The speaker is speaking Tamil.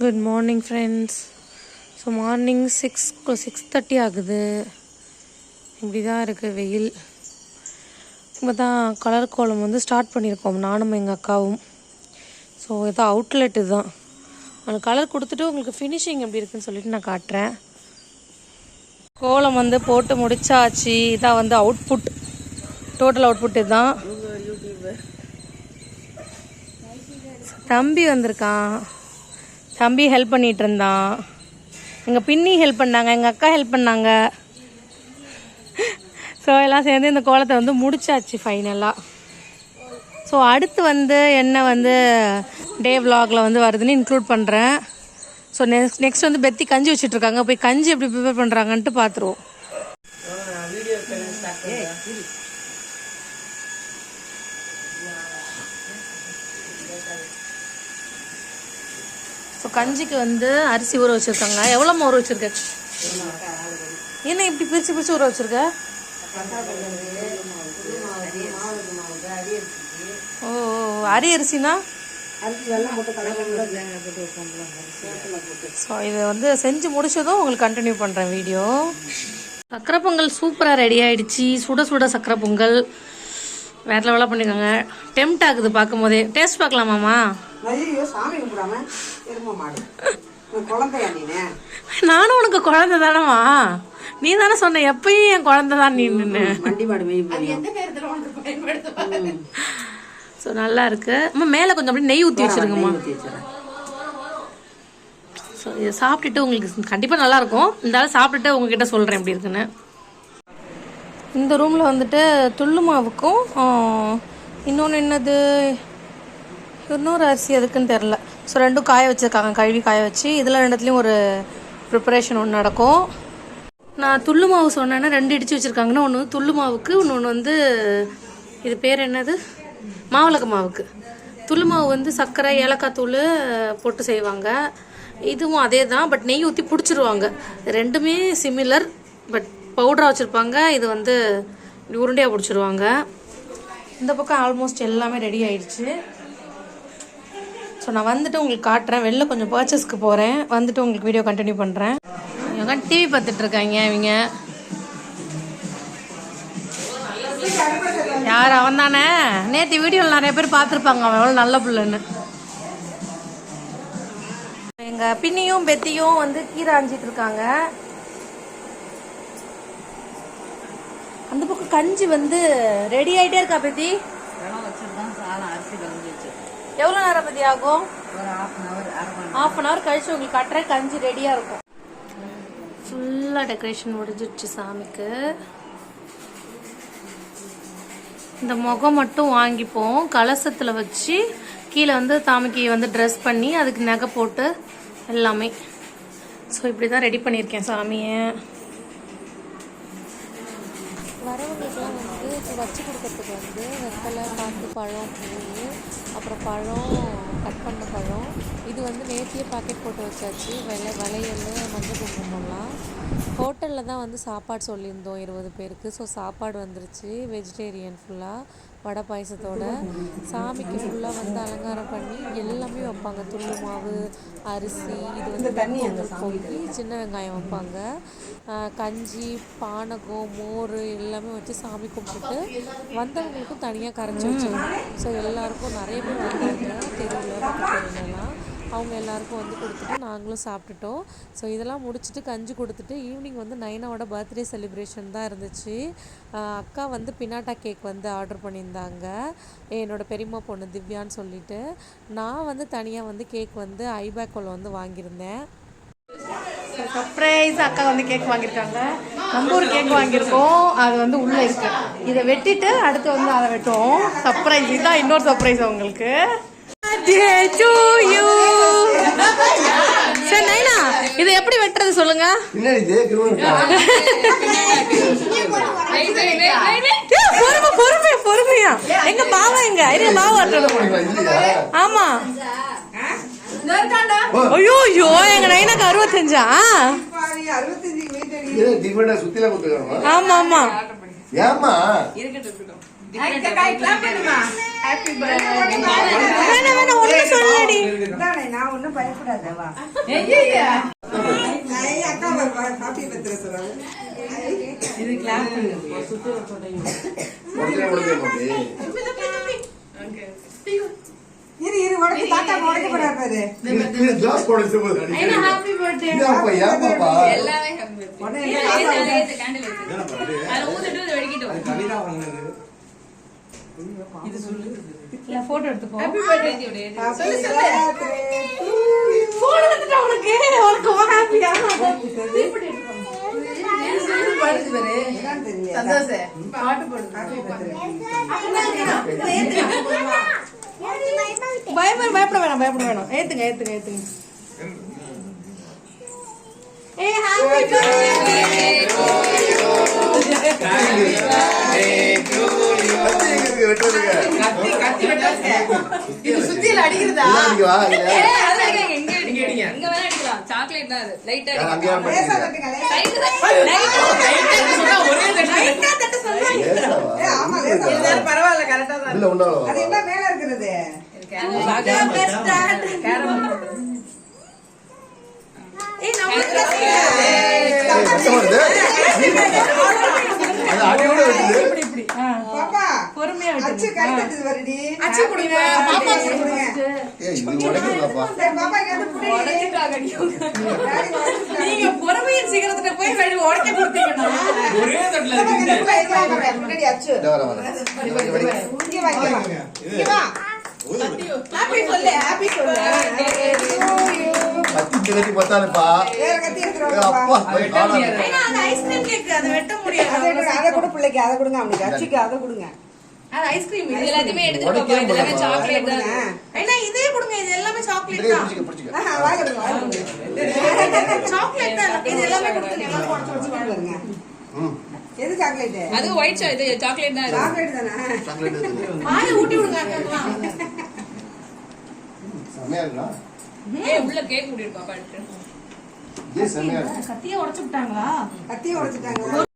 Good morning friends so morning six six thirty ஆகுது. இப்படி தான் இருக்குது வெயில். இப்போ தான் கலர் கோலம் வந்து ஸ்டார்ட் பண்ணியிருக்கோம் நானும் எங்கள் அக்காவும். ஸோ ஏதோ அவுட்லெட்டு தான் அந்த கலர் கொடுத்துட்டு உங்களுக்கு ஃபினிஷிங் எப்படி இருக்குன்னு சொல்லிட்டு நான் காட்டுறேன். கோலம் வந்து போட்டு முடிச்சாச்சு. இதான் வந்து அவுட்புட் டோட்டல் அவுட்புட் இதுதான். தம்பி வந்திருக்கான். தம்பி ஹெல்ப் பண்ணிட்டு இருந்தான் எங்கள் பின்னி ஹெல்ப் பண்ணாங்க எங்கள் அக்கா ஹெல்ப் பண்ணாங்க. ஸோ எல்லாம் சேர்ந்து இந்த கோலத்தை வந்து முடிச்சாச்சு ஃபைனலாக ஸோ அடுத்து வந்து என்ன வந்து டே விலாகில் வந்து வருதுன்னு இன்க்ளூட் பண்ணுறேன் ஸோ நெக்ஸ்ட் நெக்ஸ்ட் வந்து பெத்தி கஞ்சி வச்சுட்ருக்காங்க போய் கஞ்சி எப்படி ப்ரிப்பேர் பண்ணுறாங்கன்ட்டு பார்த்துருவோம் ஸோ கஞ்சிக்கு வந்து அரிசி ஊற வச்சுருக்காங்க. எவ்வளோ ஊற வச்சுருக்க? என்ன இப்படி பிரித்து பிரித்து ஊற வச்சுருக்க? ஓ ஓ, அரி அரிசினா? ஸோ இதை வந்து செஞ்சு முடிச்சதும் உங்களுக்கு கண்டினியூ பண்ணுறேன் வீடியோ சக்கரை பொங்கல் சூப்பராக ரெடி ஆகிடுச்சி சுட சுட சக்கரை பொங்கல். வேற லெவலாக பண்ணிருக்காங்க டெம்ட் ஆகுது பார்க்கும் போதே டேஸ்ட் பார்க்கலாமாம்மா? ஐயோ சாமி கும்பிடாம மாடு. நானும் உனக்கு குழந்தை தானம்மா. நீ தானே சொன்ன எப்பயும் என் குழந்தை தான் நீ நின்று ஸோ நல்லா இருக்கு. அம்மா மேலே கொஞ்சம் அப்படியே நெய் ஊற்றி வச்சிருங்கம்மா. ஸோ இதை சாப்பிட்டுட்டு உங்களுக்கு கண்டிப்பாக நல்லா இருக்கும். இருந்தாலும் சாப்பிட்டுட்டு உங்ககிட்ட சொல்கிறேன் எப்படி இருக்குன்னு. இந்த ரூமில் வந்துட்டு துள்ளு மாவுக்கும் இன்னொன்று என்னது? இன்னொரு அரிசி எதுக்குன்னு தெரில ஸோ ரெண்டும் காய வச்சுருக்காங்க. கழுவி காய வச்சு இதில் ரெண்டுத்துலேயும் ஒரு ப்ரிப்பரேஷன் ஒன்று நடக்கும். நான் துள்ளு மாவு சொன்னேன்னா ரெண்டு இடித்து வச்சுருக்காங்கன்னா ஒன்று துள்ளு மாவுக்கு இன்னொன்று வந்து இது பேர் என்னது? மாவிளக்கு மாவுக்கு. துள்ளு மாவு வந்து சர்க்கரை ஏலக்காய் தூள் போட்டு செய்வாங்க. இதுவும் அதே தான் பட் நெய் ஊற்றி பிடிச்சிருவாங்க. ரெண்டுமே சிமிலர் பட் பவுடராக வச்சுருப்பாங்க. இது வந்து உருண்டையாக பிடிச்சிருவாங்க. இந்த பக்கம் ஆல்மோஸ்ட் எல்லாமே ரெடி ஆயிடுச்சு. ஸோ நான் வந்துட்டு உங்களுக்கு காட்டுறேன். வெளில கொஞ்சம் பர்ச்சேஸ்க்கு போகிறேன் வந்துட்டு உங்களுக்கு வீடியோ கண்டினியூ பண்ணுறேன் இவங்க டிவி பார்த்துட்டு இருக்காங்க இவங்க. யார் அவன் தானே? நேற்று வீடியோவில் நிறைய பேர் பார்த்துருப்பாங்க. அவன் எவ்வளோ நல்ல பிள்ளைன்னு. எங்கள் பின்னியும் பெத்தியும் வந்து கீரை அஞ்சிட்டு இருக்காங்க அந்த பக்கம் கஞ்சி வந்து ரெடி ஆயிட்டே இருக்கா பெத்தி எவ்வளோ நேரம் பத்தி ஆகும்? ஹாஃப் அன் ஹவர் ஹவர் கழிச்சு உங்களுக்கு கட்டுறேன் கஞ்சி ரெடியாக இருக்கும். ஃபுல்லாக டெக்கரேஷன் முடிஞ்சிடுச்சு சாமிக்கு. இந்த முகம் மட்டும் வாங்கிப்போம். கலசத்தில் வச்சு கீழே வந்து சாமிக்கு வந்து ட்ரெஸ் பண்ணி அதுக்கு நகை போட்டு எல்லாமே. ஸோ இப்படி தான் ரெடி பண்ணியிருக்கேன் சாமியை. வரவங்களுக்குலாம் வந்து இப்போ வச்சு கொடுக்கறதுக்கு வந்து வெத்தலை காட்டு பழம் பூ அப்புறம் பழம் கட் பண்ண பழம். இது வந்து நேத்தியே பாக்கெட் போட்டு வச்சாச்சு. வெள்ளை வளையல் மஞ்சள் குங்குமம்லாம். ஹோட்டலில் தான் வந்து சாப்பாடு சொல்லியிருந்தோம் இருபது பேருக்கு. ஸோ சாப்பாடு வந்துருச்சு. வெஜிடேரியன் ஃபுல்லாக வடை பாயசத்தோட. சாமிக்கு ஃபுல்லாக வந்து அலங்காரம் பண்ணி எல்லாமே வைப்பாங்க. துள்ளு மாவு அரிசி இது வந்து வெண்பொங்கல் பொங்கி சின்ன வெங்காயம் வைப்பாங்க. கஞ்சி பானகம் மோர் எல்லாமே வச்சு சாமி கும்பிட்டுட்டு வந்தவங்களுக்கும் தனியாக கரைச்சி வச்சிருந்தோம் ஸோ எல்லாருக்கும் நிறைய பேர் வந்தாங்க தெருவில் பக்கத்து தெருவுலலாம். அவங்க எல்லாருக்கும் வந்து கொடுத்துட்டு நாங்களும் சாப்பிட்டுட்டோம். ஸோ இதெல்லாம் முடிச்சுட்டு கஞ்சி கொடுத்துட்டு ஈவினிங் வந்து நைனாவோட பர்த்டே செலிப்ரேஷன் தான் இருந்துச்சு. அக்கா வந்து பினாட்டா கேக் வந்து ஆர்டர் பண்ணியிருந்தாங்க. என்னோட பெரியம்மா பொண்ணு திவ்யான்னு சொல்லிட்டு. நான் வந்து தனியாக வந்து கேக் வந்து ஐபேக்கோவில் வந்து வாங்கியிருந்தேன். சர்ப்ரைஸ் அக்கா வந்து கேக் வாங்கியிருக்காங்க. நம்ம ஒரு கேக் வாங்கியிருக்கோம். அது வந்து உள்ளே இருக்கு. இதை வெட்டிட்டு அடுத்து வந்து அதை வெட்டுவோம். சர்ப்ரைஸ் இதுதான் இன்னொரு சர்ப்ரைஸ் உங்களுக்கு. Birthday to you. சரி நைனா இதை எப்படி வெட்டுறது சொல்லுங்க? பொறுமை பொறுமை பொறுமையா. எங்க மாவா எங்க? இருங்க மாவு ஆமா. ஐயோ ஐயோ எங்க நைனாக்கு அறுபத்தஞ்சா? அறுபத்தஞ்சு வீட்டு டிஃபரெண்டா சுத்தில ஐய். உடனே உடனே. இரு இரு உடச்சு தாத்தா உடைக்க போறாரு பாரு கீழே glass போட. இது என்ன தாத்தா போட்டோ எடுத்துக்கோ. Happy birthday. to you. Phone வந்துட்டா உனக்கு. உனக்கு ஹாப்பியா? பயப்பட பயப்பட வேணாம் பயப்பட வேணாம். ஏத்துங்க ஏத்துங்க ஏத்துங்க. ஏ ஹாப்பி கத்தி? வெட்டுறதுக்கு. சுத்தியில அடிக்கிறதா இங்க இங்க வா, இங்க. எங்க வேணா அடிக்கலாம். சாக்லேட் தான் அது. லைட்டா. ஒரே ஆமா, லேசா. பரவாயில்ல தான் இல்ல, உன்னால அது வா. என்ன மேல இருக்கிறது ஏய், கஷ்டமா வருது. அது அடியோட வெட்டுது. பொறுமையா அச்சு கை தட்டுது வருடி அச்சு கொடுங்க பாப்பா அச்சு கொடுங்க ஏய், இது உடைக்குதுடாப்பா. சரி, பாப்பா இங்க வந்து புடி. டாடி உடைச்சிட்டாரு. நீங்க பொறுமையின் சிகரத்துல போய் கழுவி உடைக்க கொடுத்தீங்கன்னா பாப்பா, இங்க நில்லு, இங்க வா, பாப்பா, முன்னாடி அச்சு இதோ வரேன், வரேன். இங்க வா, இங்க வா. இங்க வா, இங்க வா. இங்க வா. ஹாப்பி சொல்லு ஹாப்பி சொல்லு கத்தி. வேற. அப்பா. ஏன்னா அந்த ஐஸ்கிரீம் கேக் அதை வெட்ட முடியாது அதை கொடுங்க, அதை கொடு பிள்ளைக்கு அதை கொடுங்க அவனுக்கு அச்சுக்கு அதை கொடுங்க அது ஐஸ்கிரீம் இது எல்லாத்தையுமே எடுத்துட்டு பாப்பா. இது எல்லாமே. சாக்லேட் தான். ஏன்னா இதே கொடுங்க இது எல்லாமே சாக்லேட் தான். சாக்லேட் தான் இது எல்லாமே போட்டு வச்சு எது அது ஒயிட் இது சாக்லேட் தான். சாக்லேட் தானே? சாக்லேட் ஊட்டி விடுங்க அக்கா செமையா இருக்குண்ணா. ஏய் உள்ள கேக் செமையா இருக்கு கத்தியை உடைச்சு விட்டாங்களா? கத்தியை உடைச்சிட்டாங்க